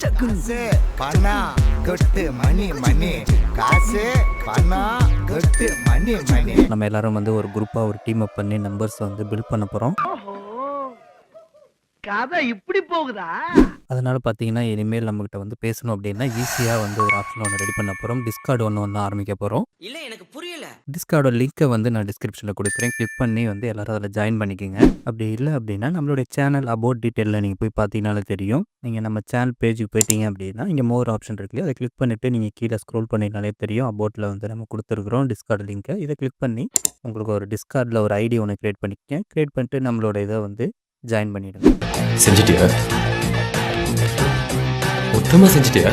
காசு பணம் கொட்டு மணி மணி. காசு பணம் கொட்டு மணி மணி. நம்ம எல்லாரும் வந்து ஒரு குரூப்பாக ஒரு டீம் அப் பண்ணி நம்பர்ஸ் வந்து பில்ட் பண்ண போகிறோம் ஓஹோ கதை இப்படி போகுதா? அதனால் பார்த்தீங்கன்னா இனிமேல் நம்மகிட்ட வந்து பேசணும் அப்படின்னா ஈஸியாக வந்து ஒரு ஆப்ஷன் ஒன்று ரெடி பண்ண போகிறோம் டிஸ்கார்டு ஒன்று ஒன்று ஆரம்பிக்க போகிறோம் இல்ல எனக்கு புரியல. டிஸ்கார்டோட லிங்க்கை வந்து நான் டிஸ்கிரிப்ஷனில் கொடுக்குறேன். கிளிக் பண்ணி வந்து எல்லாரும் அதில் ஜாயின் பண்ணிக்கோங்க. அப்படி இல்லை அப்படின்னா நம்மளுடைய சேனல் அபவுட் டீட்டெயிலில் நீங்கள் போய் பார்த்தீங்கனாலே தெரியும். நீங்கள் நம்ம சேனல் பேஜுக்கு போயிட்டீங்க அப்படின்னா இங்கே மோர் ஆப்ஷன் இருக்கு இல்லையா அதை கிளிக் பண்ணிவிட்டு நீங்கள் கீழே ஸ்க்ரோல் பண்ணினாலே தெரியும். அபவுட்டில் வந்து நம்ம கொடுத்துருக்குறோம் டிஸ்கார்டு லிங்க்கை இதை கிளிக் பண்ணி உங்களுக்கு ஒரு டிஸ்கார்டில் ஒரு ஐடி ஒன்று க்ரியேட் பண்ணிக்கங்க. க்ரியேட் பண்ணிட்டு நம்மளோட இதை வந்து ஜாயின் பண்ணிவிடுங்க செஞ்சிட்டியா? மொத்தமா செஞ்சிட்டியா?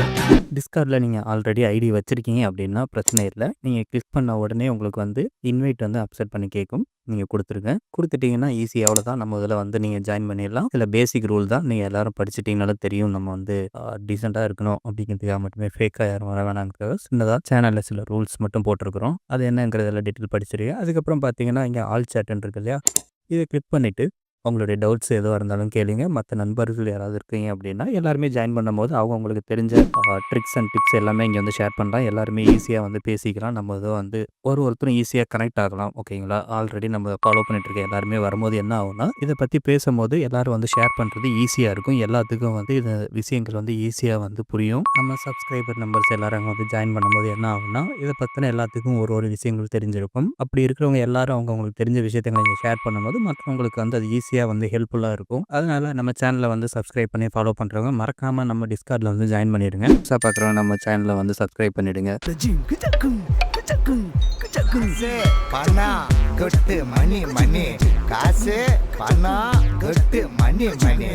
டிஸ்கார்டில் நீங்கள் ஆல்ரெடி ஐடி வச்சுருக்கீங்க அப்படின்னா பிரச்சனை இல்லை. நீங்கள் கிளிக் பண்ண உடனே உங்களுக்கு வந்து இன்வைட் வந்து அப்செட் பண்ணி கேட்கும் நீங்கள் கொடுத்துருங்க. கொடுத்துட்டிங்கன்னா ஈஸி அவ்வளோதான் நம்ம இதில் வந்து நீங்கள் ஜாயின் பண்ணிடலாம். இதில் பேசிக் ரூல் தான். நீங்கள் எல்லாரும் படிச்சிட்டிங்கனால தெரியும் நம்ம வந்து டீசெண்டாக இருக்கணும் அப்படிங்கிறதுக்காக மட்டுமே ஃபேக்காக யாரும் வர வேணாங்கிறத சின்னதாக சேனலில் சில ரூல்ஸ் மட்டும் போட்டிருக்கிறோம். அது என்னங்கிறதில் டீட்டெயில் படிச்சிருக்கேன் அதுக்கப்புறம் பார்த்தீங்கன்னா இங்கே ஆல் சேட்டுன்னு இருக்கு இல்லையா? இதை கிளிக் பண்ணிவிட்டு உங்களுடைய டவுட்ஸ் எதுவாக இருந்தாலும் கேளுங்க. மற்ற நண்பர்கள் யாராவது இருக்கீங்க அப்படின்னா எல்லாருமே ஜாயின் பண்ணும்போது அவங்க உங்களுக்கு தெரிஞ்ச ட்ரிக்ஸ் அண்ட் டிப்ஸ் எல்லாமே இங்கே வந்து ஷேர் பண்ணலாம். எல்லாருமே ஈஸியாக வந்து பேசிக்கலாம். நம்ம இதை வந்து ஒரு ஒருத்தரும் ஈஸியாக கனெக்ட் ஆகலாம். ஓகேங்களா ஆல்ரெடி நம்ம ஃபாலோ பண்ணிட்டு இருக்க எல்லாருமே வரும்போது என்ன ஆகும்னா இதை பற்றி பேசும்போது எல்லாரும் வந்து ஷேர் பண்ணுறது ஈஸியாக இருக்கும். எல்லாத்துக்கும் வந்து இந்த விஷயங்கள் வந்து ஈஸியாக வந்து புரியும். நம்ம சப்ஸ்கிரைபர் நம்பர்ஸ் எல்லாரும் அங்கே வந்து ஜாயின் பண்ணும்போது என்ன ஆகும்னா இதை பற்றின எல்லாத்துக்கும் ஒரு ஒரு விஷயங்கள் தெரிஞ்சிருக்கும். அப்படி இருக்கிறவங்க எல்லாரும் அவங்கவுங்களுக்கு தெரிஞ்ச விஷயத்தை இங்கே ஷேர் பண்ணும்போது மற்றவங்களுக்கு வந்து அது ஈஸியாக வந்து ஹெல்ப்ஃபுல்லாக இருக்கும். அதனால நம்ம சேனலை வந்து சப்ஸ்கிரைப் பண்ணி ஃபாலோ பண்ணுறவங்க மறக்காமல் நம்ம டிஸ்கார்டில் வந்து ஜாயின் பண்ணிடுங்க. புதுசாக பார்க்குறவங்க நம்ம சேனலை வந்து சப்ஸ்கிரைப் பண்ணிடுங்க. காசு மணி மணி. காசு பணம் மணி மணி.